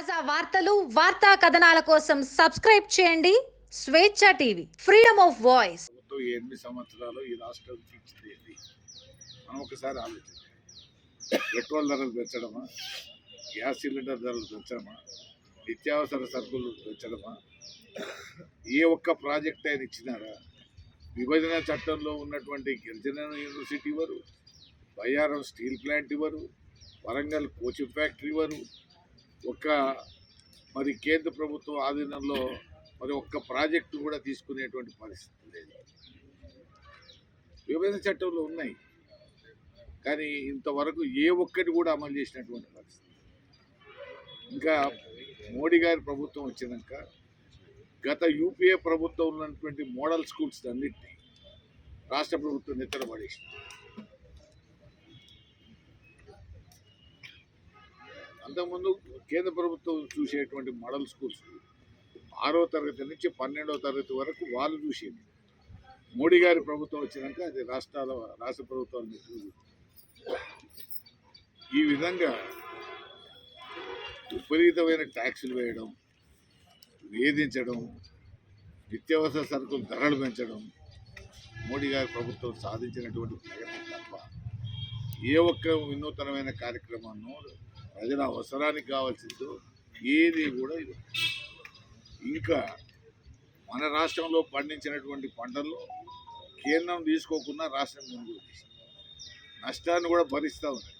తాజా వార్తలు వార్తా కథనాల కోసం సబ్స్క్రైబ్ చేయండి. స్వేచ్ఛ టీవీ ఫ్రీడమ్ ఆఫ్ వాయిస్. ప్రభుత్వం ఎనిమిది సంవత్సరాలు ఈ రాష్ట్రం ఇచ్చింది మనం ఒకసారి ఆలోచించాలి పెట్రోల్ ధరలు పెంచడమా? గ్యాస్ సిలిండర్ ధరలు పెంచడమా? నిత్యావసర సరుకులు పెంచడమా? ఏ ఒక్క ప్రాజెక్ట్ ఆయన ఇచ్చినారా? విభజన చట్టంలో ఉన్నటువంటి గిరిజన యూనివర్సిటీ ఇవ్వరు బయ్యారం స్టీల్ ప్లాంట్ ఇవ్వరు వరంగల్ కోచింగ్ ఫ్యాక్టరీ ఇవ్వరు ఒక్క మరి కేంద్ర ప్రభుత్వం ఆధీనంలో మరి ఒక్క ప్రాజెక్టు కూడా తీసుకునేటువంటి పరిస్థితి లేదు. విభజన చట్టంలో ఉన్నాయి. కానీ ఇంతవరకు ఏ ఒక్కటి కూడా అమలు చేసినటువంటి పరిస్థితి ఇంకా మోడీ గారి ప్రభుత్వం వచ్చినాక గత యూపీఏ ప్రభుత్వం ఉన్నటువంటి మోడల్ స్కూల్స్ అన్నింటినీ రాష్ట్ర ప్రభుత్వం నిద్ర పడేసింది అంతకుముందు కేంద్ర ప్రభుత్వం చూసేటువంటి మోడల్ స్కూల్స్ ఆరో తరగతి నుంచి పన్నెండవ తరగతి వరకు వాళ్ళు చూసేది. మోడీ గారి ప్రభుత్వం వచ్చినాక అది రాష్ట్రాల రాష్ట్ర ప్రభుత్వాలు ఈ విధంగా విపరీతమైన ట్యాక్సులు వేయడం వేధించడం నిత్యావసర సరుకులు ధరలు పెంచడం మోడీ గారి ప్రభుత్వం సాధించినటువంటి ప్రయత్నం తప్ప ఏ ఒక్క వినూతనమైన కార్యక్రమాన్ని ప్రజల అవసరానికి కావాల్సిందో ఏది కూడా ఇది ఇంకా మన రాష్ట్రంలో పండించినటువంటి పంటల్లో కేంద్రం తీసుకోకుండా రాష్ట్రం కొనుగోలు చేసింది నష్టాన్ని కూడా భరిస్తూ ఉంది.